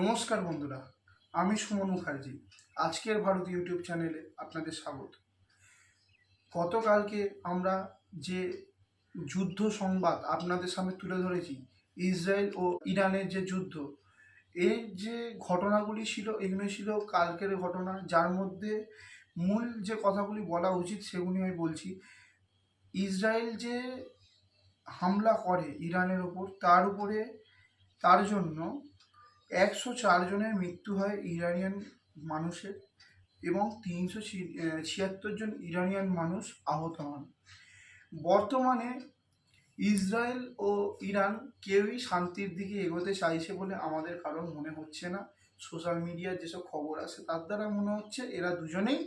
নমস্কার বন্ধুরা, আমি সুমন মুখার্জি। আজকের ভারত ইউটিউব চ্যানেলে আপনাদের স্বাগত। গতকালকে আমরা যে যুদ্ধ সংবাদ আপনাদের সামনে তুলে ধরেছি, ইসরায়েল ও ইরানের যে যুদ্ধ, এই যে ঘটনাগুলি ছিল এগুলো ছিল কালকের ঘটনা, যার মধ্যে মূল যে কথাগুলি বলা উচিত সেগুলি আমি বলছি। ইসরায়েল যে হামলা করে ইরানের ওপর, তার উপরে, তার জন্য একশো চার জনের মৃত্যু হয় ইরানিয়ান মানুষের এবং তিনশো ছিয়াত্তর জন ইরানিয়ান মানুষ আহত হন। বর্তমানে ইসরায়েল ও ইরান কেউই শান্তির দিকে এগোতে চাইছে বলে আমাদের কারণ মনে হচ্ছে না। সোশ্যাল মিডিয়ার যেসব খবর আছে তার দ্বারা মনে হচ্ছে এরা দুজনেই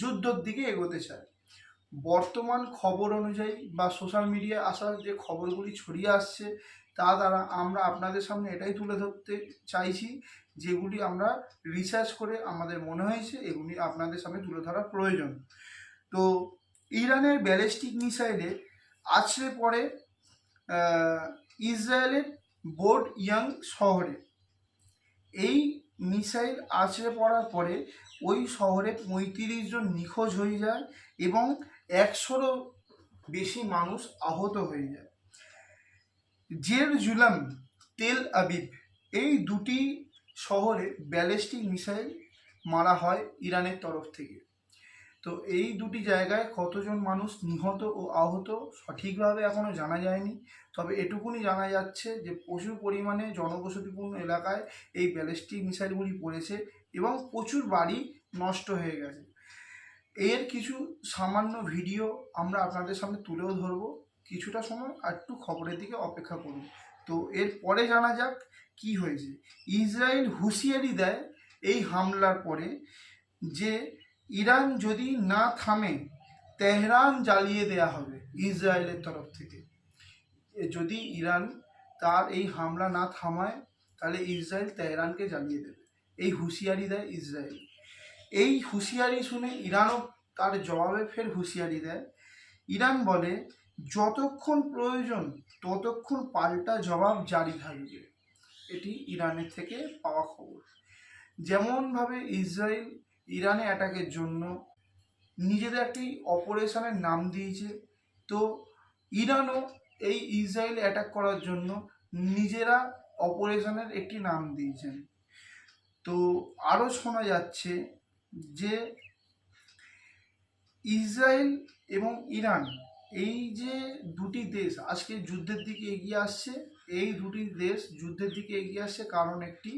যুদ্ধর দিকে এগোতে চায়। বর্তমান খবর অনুযায়ী বা সোশ্যাল মিডিয়া আসার যে খবরগুলি ছড়িয়ে আসছে, তা দ্বারা আমরা আপনাদের সামনে এটাই তুলে ধরতে চাইছি, যেগুলি আমরা রিসার্চ করে আমাদের মনে হয়েছে এগুলি আপনাদের সামনে তুলে ধরা প্রয়োজন। তো ইরানের ব্যালিস্টিক মিসাইলে আছড়ে পড়ে ইসরায়েলের বোর্ড ইয়াং শহরে। এই মিসাইল আছড়ে পড়ার পরে ওই শহরে পঁয়ত্রিশ জন নিখোঁজ হয়ে যায় এবং একশোরও বেশি মানুষ আহত হয়ে যায়। জেরজুলাম, তেল আবিব এই দুটি শহরে ব্যালিস্টিক মিসাইল মারা হয় ইরানের তরফ থেকে। তো এই দুটি জায়গায় কতজন মানুষ নিহত ও আহত সঠিকভাবে এখনও জানা যায়নি। তবে এটুকুনি জানা যাচ্ছে যে প্রচুর পরিমাণে জনবসতিপূর্ণ এলাকায় এই ব্যালিস্টিক মিসাইলগুলি পড়েছে এবং প্রচুর বাড়ি নষ্ট হয়ে গেছে। এর কিছু সামান্য ভিডিও আমরা আপনাদের সামনে তুলেও ধরবো। কিছুটা সময় আর একটু খবরের দিকে অপেক্ষা করুন। তো এর পরে জানা যাক কি হয়েছে। ইসরায়েল হুঁশিয়ারি দেয় এই হামলার পরে যে ইরান যদি না থামে, তেহরান জ্বালিয়ে দেয়া হবে ইসরায়েলের তরফ থেকে। যদি ইরান তার এই হামলা না থামায়, তাহলে ইসরায়েল তেহরানকে জ্বালিয়ে দেবে। এই হুঁশিয়ারি দেয় ইসরায়েল। এই হুঁশিয়ারি শুনে ইরানও তার জবাবে ফের হুঁশিয়ারি দেয়। ইরান বলে, যতক্ষণ প্রয়োজন, ততক্ষণ পাল্টা জবাব জারি থাকবে। এটি ইরানের থেকে পাওয়া খবর। যেমনভাবে ইসরায়েল ইরানে অ্যাটাকের জন্য নিজেদের একটি অপারেশনের নাম দিয়েছে, তো ইরানও এই ইসরায়েল অ্যাটাক করার জন্য নিজেরা অপারেশনের একটি নাম দিয়েছেন। তো আরও শোনা যাচ্ছে যে ইসরায়েল এবং ইরান, এই যে দুটি দেশ আজকে যুদ্ধের দিকে এগিয়ে আসছে, এই দুটি দেশ যুদ্ধের দিকে এগিয়ে আসছে কারণ একটি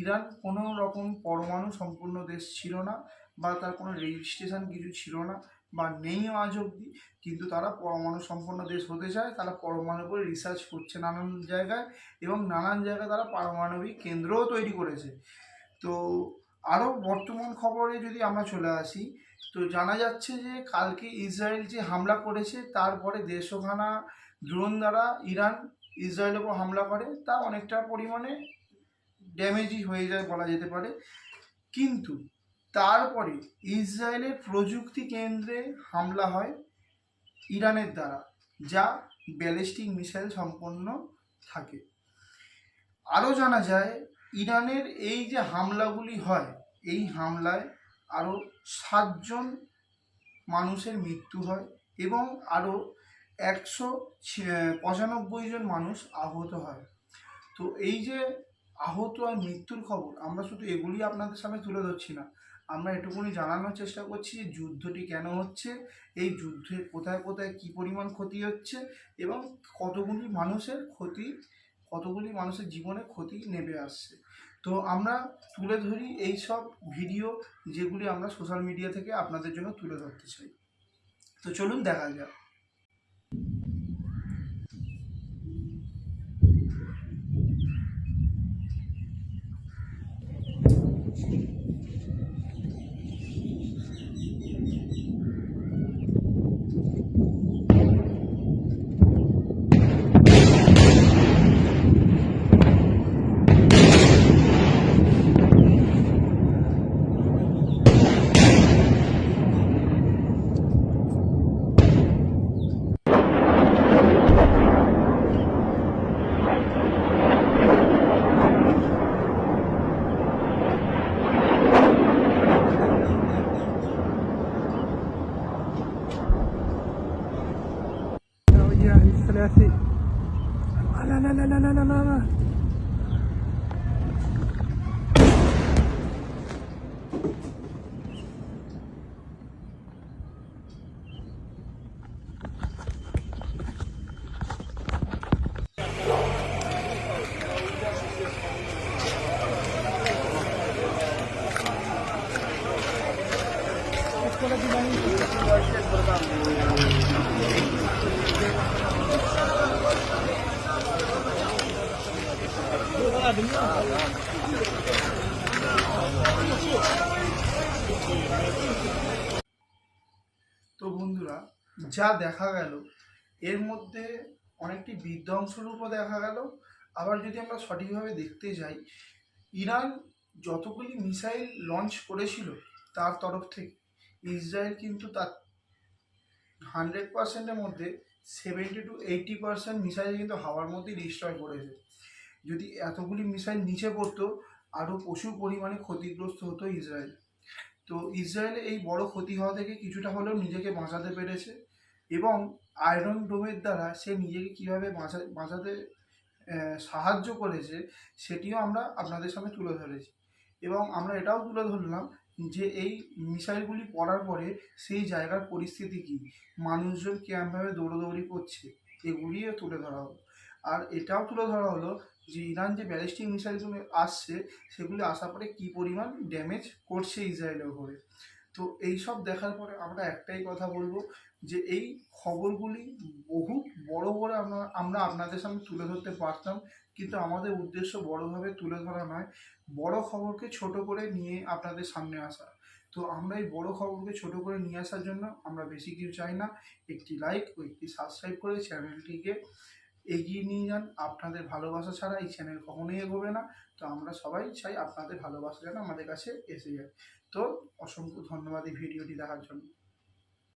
ইরান কোনো রকম পরমাণু সম্পূর্ণ দেশ ছিল না বা তার কোনো রেজিস্ট্রেশন কিছু ছিল না বা নেই আজ অবধি। কিন্তু তারা পরমাণু সম্পন্ন দেশ হতে চায়, তারা পরমাণু করে রিসার্চ করছে নানান জায়গায় এবং নানান জায়গায় তারা পারমাণবিক কেন্দ্রও তৈরি করেছে। তো আরও বর্তমান খবরে যদি আমরা চলে আসি, তো জানা যাচ্ছে যে কালকে ইসরায়েল যে হামলা করেছে, তারপরে দেশখানা ড্রোন দ্বারা ইরান ইসরায়েলের উপর হামলা করে, তা অনেকটা পরিমাণে ড্যামেজই হয়ে যায় বলা যেতে পারে। কিন্তু তারপরে ইসরায়েলের প্রযুক্তি কেন্দ্রে হামলা হয় ইরানের দ্বারা, যা ব্যালিস্টিক মিসাইল সম্পন্ন থাকে। আরও জানা যায় ইরানের এই যে হামলাগুলি হয়, এই হামলায় আরও সাতজন মানুষের মৃত্যু হয় এবং আরও একশো পঁচানব্বই জন মানুষ আহত হয়। তো এই যে আহত আর মৃত্যুর খবর, আমরা শুধু এগুলি আপনাদের সামনে তুলে ধরছি না, আমরা এটুকুনি জানানোর চেষ্টা করছি যে যুদ্ধটি কেন হচ্ছে, এই যুদ্ধে কোথায় কোথায় কী পরিমাণ ক্ষতি হচ্ছে এবং কতগুলি মানুষের ক্ষতি কতগুলি মানুষের জীবনে ক্ষতি নেমে আসছে। তো আমরা তুলে ধরি এই সব ভিডিও যেগুলি আমরা সোশ্যাল মিডিয়া থেকে আপনাদের জন্য তুলে ধরতে চাই। তো চলুন দেখা যাক। ثلاثي آه، لا لا لا لا لا لا لا لا. তো বন্ধুরা, যা দেখা গেল, এর মধ্যে অনেকটি বিধ্বংসরূপও দেখা গেল। আবার যদি আমরা সঠিকভাবে দেখতে যাই, ইরান যতগুলি মিসাইল লঞ্চ করেছিল তার তরফ থেকে, ইসরায়েল কিন্তু তার হান্ড্রেড পার্সেন্টের মধ্যে seventy two eighty percent missile কিন্তু হাওয়ার মধ্যেই ডিস্ট্রয় করেছে। যদি এতগুলি মিসাইল নিচে পড়তো, আরও প্রচুর পরিমাণে ক্ষতিগ্রস্ত হতো ইসরায়েল। তো ইসরায়েলে এই বড় ক্ষতি হওয়া থেকে কিছুটা হলেও নিজেকে বাঁচাতে পেরেছে এবং আয়রন ডোমের দ্বারা সে নিজেকে কীভাবে বাঁচা, বাঁচাতে সাহায্য করেছে সেটিও আমরা আপনাদের সামনে তুলে ধরেছি। এবং আমরা এটাও তুলে ধরলাম যে এই মিসাইলগুলি পড়ার পরে সেই জায়গার পরিস্থিতি কী? মানুষজন কেমনভাবে দৌড়দৌড়ি করছে? এগুলিও তুলে ধরা হলো আর এটাও তুলে ধরা হলো যে ইরান যে ব্যালিস্টিক মিসাইলগুলো আসছে, সেগুলি আসার পরে কী পরিমাণ ড্যামেজ করছে ইসরায়েলের উপরে তো এই সব দেখার পরে আমরা একটাই কথা বলব যে এই খবরগুলি বহু বড় বড় আমরা আমরা আপনাদের সামনে তুলে ধরতে পারতাম, কিন্তু আমাদের উদ্দেশ্য বড়ভাবে তুলে ধরা নয়। বড় খবরকে ছোট করে নিয়ে আপনাদের সামনে আসা। তো আমরা এই বড় খবরকে ছোট করে নিয়ে আসার জন্য আমরা বেশি কিছু চাই না। একটি লাইক ও একটি সাবস্ক্রাইব করে চ্যানেলটিকে এগিয়ে নিয়ে যান। আপনাদের ভালোবাসা ছাড়া এই চ্যানেল কখনোই এগোবে না। তো আমরা সবাই চাই আপনাদের ভালোবাসা যেন আমাদের কাছে এসে যায়। তো অসংখ্য ধন্যবাদ এই ভিডিওটি দেখার জন্য।